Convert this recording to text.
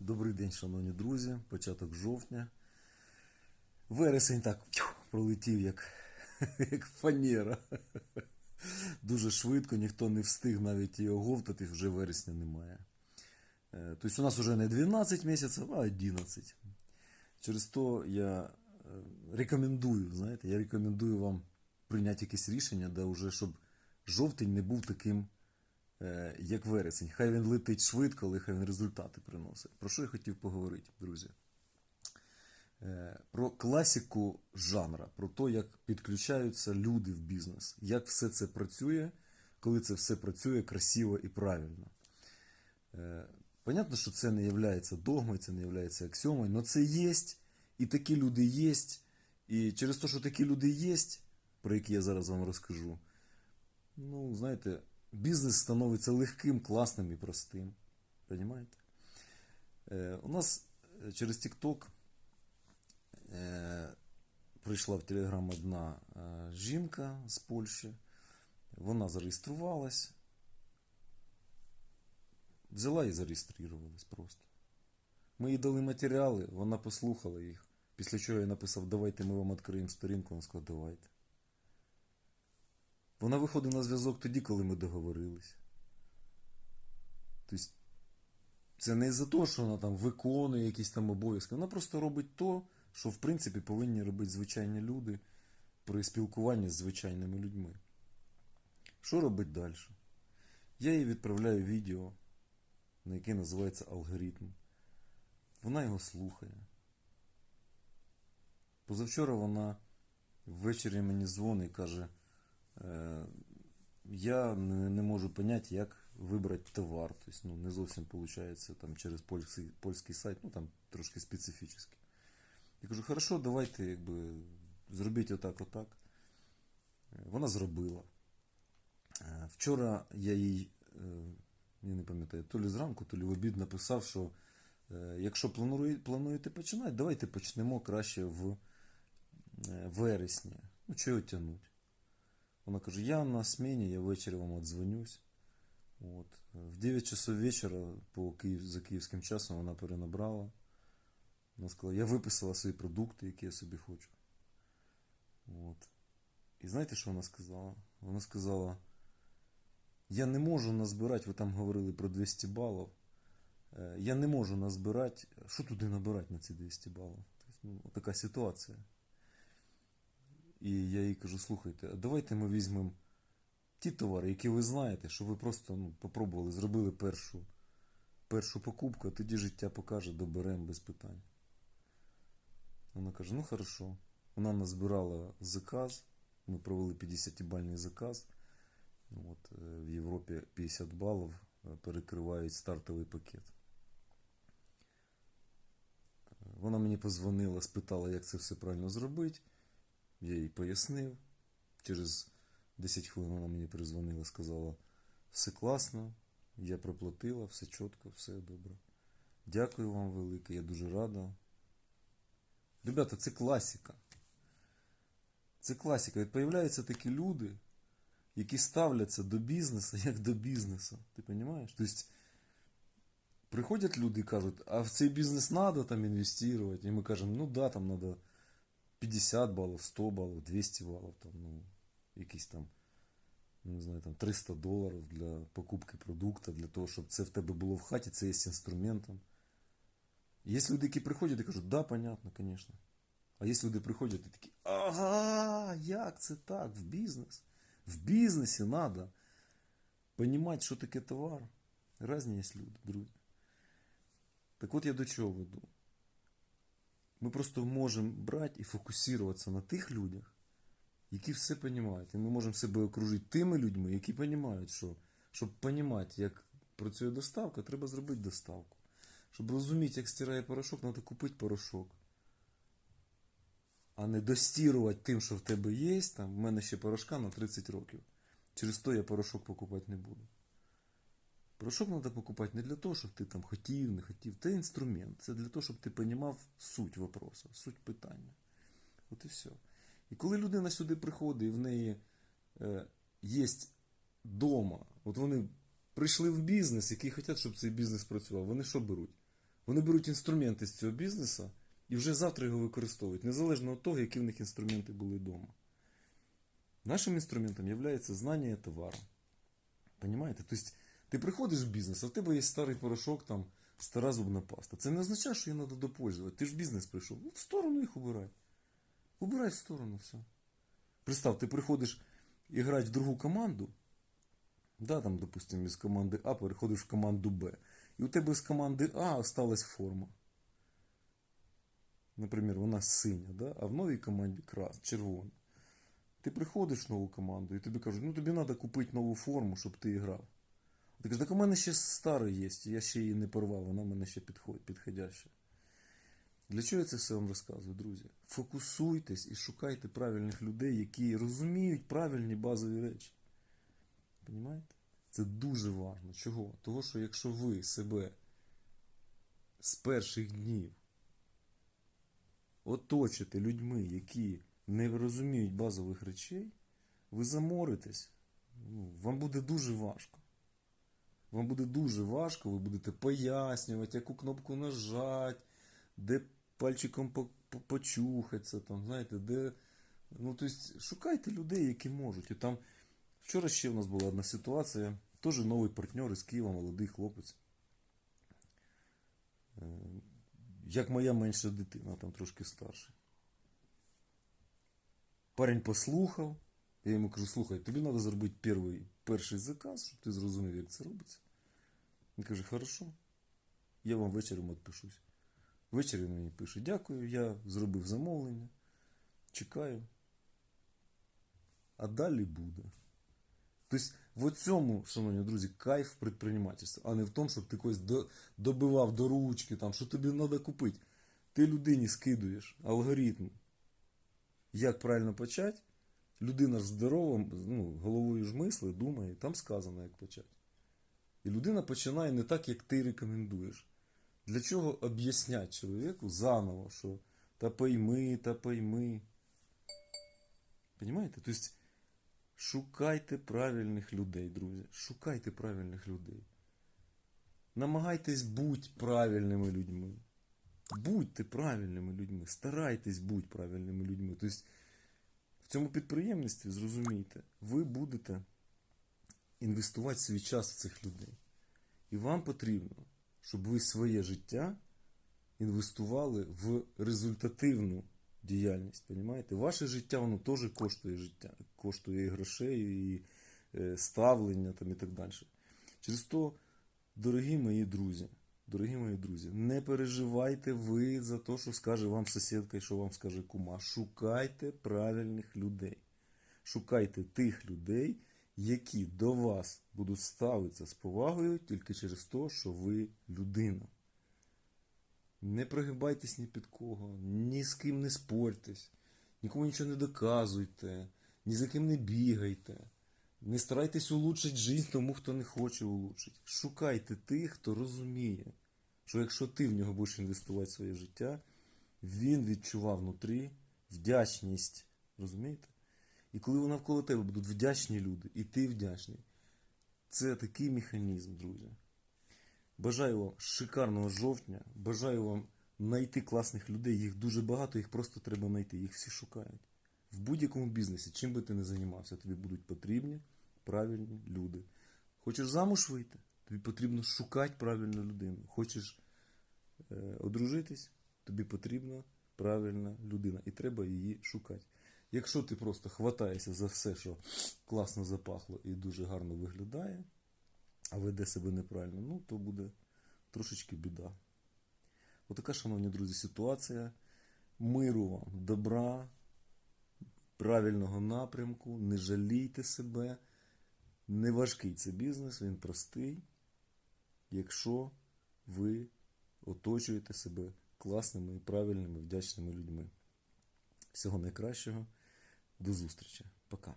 Добрий день, шановні друзі. Початок жовтня. Вересень так пролетів, як, як фанера. Дуже швидко, ніхто не встиг навіть і оговтати, вже вересня немає. Е, Тобто у нас вже не 12 місяців, а 11. Через то я е, рекомендую, знаєте, я рекомендую вам прийняти якесь рішення, де вже щоб жовтень не був таким як вересень. Хай він летить швидко, але хай він результати приносить. Про що я хотів поговорити, друзі? Е, Про класику жанра, про те, як підключаються люди в бізнес, як все це працює, коли це все працює красиво і правильно. Е, Понятно, що це не є догмою, це не є аксіомою, але це є, і такі люди є. І через те, що такі люди є, про які я зараз вам розкажу, ну, знаєте, бізнес становиться легким, класним і простим. Понимаєте? Е, у нас е, через TikTok е, прийшла в Телеграм одна е, жінка з Польщі. Вона зареєструвалась. Взяла і зареєструвалась просто. Ми їй дали матеріали, вона послухала їх. Після чого я написав, давайте ми вам відкриємо сторінку, вона сказала, давайте. Вона виходить на зв'язок тоді, коли ми договорились. Тобто, це не із-за того, що вона там виконує якісь там обов'язки. Вона просто робить то, що в принципі повинні робити звичайні люди при спілкуванні з звичайними людьми. Що робить далі? Я їй відправляю відео, на яке називається алгоритм. Вона його слухає. Позавчора вона ввечері мені дзвонить і каже, я не, можу поняти, як вибрати товар. Тобто, ну, не зовсім виходить там, через польський, польський сайт, ну там трошки специфічний. Я кажу, хорошо, давайте якби, зробіть отак, отак. Е, Вона зробила. Е, Вчора я їй, е, я не пам'ятаю, то лі зранку, то лі в обід написав, що е, якщо плануєте починати, давайте почнемо краще в е, вересні. Ну, чого тягнуть? Вона каже, я на смені, я ввечері вам отдзвонюсь. От. В 9 часов вечора по Київ, за київським часом вона перенабрала. Вона сказала, я виписала свої продукти, які я собі хочу. От. І знаєте, що вона сказала? Вона сказала, я не можу назбирати, ви там говорили про 200 балів. Е, Я не можу назбирати, що туди набирати на ці 200 балів? Тобто, ну, така ситуація. І я їй кажу, слухайте, а давайте ми візьмемо ті товари, які ви знаєте, що ви просто ну, попробували, зробили першу, першу покупку, а тоді життя покаже, доберемо без питань. Вона каже, ну хорошо. Вона назбирала заказ, ми провели 50-бальний заказ. От, е, в Європі 50 балів е, перекривають стартовий пакет. Е, Вона мені позвонила, спитала, як це все правильно зробити. Я їй пояснив. Через 10 хвилин вона мені перезвонила, сказала, все класно, я проплатила, все чітко, все добре. Дякую вам велике, я дуже рада. Ребята, це класика. Це класика. От появляються такі люди, які ставляться до бізнесу як до бізнесу. Ти розумієш? Тобто приходять люди і кажуть, а в цей бізнес треба там інвестувати. І ми кажемо, ну да, там треба 50 балів, 100 балів, 200 балів, там, ну, якісь там, ну, не знаю, там 300 доларів для покупки продукту, для того, щоб це в тебе було в хаті, це є інструментом. Є люди, які приходять і кажуть, да, понятно, звісно. А є люди приходять і такі, ага, як це так? В бізнес? В бізнесі треба розуміти, що таке товар. Разні є люди, друзі. Так от я до чого веду. Ми просто можемо брати і фокусуватися на тих людях, які все розуміють. І ми можемо себе окружити тими людьми, які розуміють, що щоб розуміти, як працює доставка, треба зробити доставку. Щоб розуміти, як стирає порошок, треба купити порошок. А не достірувати тим, що в тебе є. Там, в мене ще порошка на 30 років. Через то я порошок покупати не буду. Порошок треба покупати не для того, щоб ти там хотів, не хотів. Це інструмент. Це для того, щоб ти розумів суть вопросу, суть питання. От і все. І коли людина сюди приходить, і в неї е, є дома, от вони прийшли в бізнес, який хочуть, щоб цей бізнес працював, вони що беруть? Вони беруть інструменти з цього бізнесу і вже завтра його використовують, незалежно від того, які в них інструменти були вдома. Нашим інструментом є знання товару. Понимаете? Тобто ти приходиш в бізнес, а в тебе є старий порошок, там, стара зубна паста. Це не означає, що її треба допользувати. Ти ж в бізнес прийшов. Ну, в сторону їх убирай. Убирай в сторону все. Представ, ти приходиш грати в другу команду, да, там, допустим, із команди А переходиш в команду Б. І у тебе з команди А осталась форма. Наприклад, вона синя, да? а в новій команді крас, червона. Ти приходиш в нову команду і тобі кажуть, ну тобі треба купити нову форму, щоб ти грав. Кажеш, так у мене ще стара є, я ще її не порвав, вона в мене ще підходяща. Для чого я це все вам розказую, друзі? Фокусуйтесь і шукайте правильних людей, які розуміють правильні базові речі. Понімаєте? Це дуже важливо. Чого? Того, що якщо ви себе з перших днів оточите людьми, які не розуміють базових речей, ви заморитесь. Ну, вам буде дуже важко. Вам буде дуже важко, ви будете пояснювати, яку кнопку нажати, де пальчиком по- по- почухатися, там, знаєте, де. Ну, тобто, шукайте людей, які можуть. І там вчора ще в нас була одна ситуація, теж новий партнер із Києва, молодий хлопець. Е, Як моя менша дитина, там трошки старший. Парень послухав, я йому кажу, слухай, тобі треба зробити перший, перший заказ, щоб ти зрозумів, як це робиться. Він каже, хорошо, я вам вечором відпишусь. Ввечері він мені пише, дякую, я зробив замовлення, чекаю. А далі буде. Тобто, в цьому, шановні друзі, кайф предпринимательства, а не в тому, щоб ти когось до- добивав до ручки, там, що тобі треба купити. Ти людині скидуєш алгоритм, як правильно почати. Людина ж здорова, ну, головою ж мислить, думає, там сказано, як почати. І людина починає не так, як ти рекомендуєш. Для чого об'ясняти чоловіку заново, що та пойми, та пойми. Понимаєте? Тобто, шукайте правильних людей, друзі. Шукайте правильних людей. Намагайтесь бути правильними людьми. Будьте правильними людьми. Старайтесь бути правильними людьми. Тобто, в цьому підприємництві, зрозумійте, ви будете інвестувати свій час в цих людей. І вам потрібно, щоб ви своє життя інвестували в результативну діяльність. Понімаєте? Ваше життя воно теж коштує життя, коштує і грошей, і е, ставлення там, і так далі. Через то, дорогі мої друзі, дорогі мої друзі, не переживайте ви за те, що скаже вам сусідка і що вам скаже кума. Шукайте правильних людей. Шукайте тих людей, які до вас будуть ставитися з повагою тільки через те, що ви людина. Не прогибайтесь ні під кого, ні з ким не спорьтесь, нікому нічого не доказуйте, ні за ким не бігайте. Не старайтесь улучшити життя тому, хто не хоче улучшити. Шукайте тих, хто розуміє, що якщо ти в нього будеш інвестувати своє життя, він відчував внутрі вдячність. Розумієте? І коли навколо тебе будуть вдячні люди, і ти вдячний, це такий механізм, друзі. Бажаю вам шикарного жовтня. Бажаю вам знайти класних людей. Їх дуже багато, їх просто треба знайти. Їх всі шукають. В будь-якому бізнесі, чим би ти не займався, тобі будуть потрібні правильні люди. Хочеш замуж вийти? Тобі потрібно шукати правильну людину. Хочеш е, одружитись, тобі потрібна правильна людина. І треба її шукати. Якщо ти просто хватаєшся за все, що класно запахло і дуже гарно виглядає, а веде себе неправильно, ну то буде трошечки біда. Отака, шановні друзі, ситуація. Миру вам, добра, правильного напрямку, не жалійте себе. Не важкий це бізнес, він простий, якщо ви оточуєте себе класними, і правильними, вдячними людьми. Всього найкращого. До зустрічі. Пока.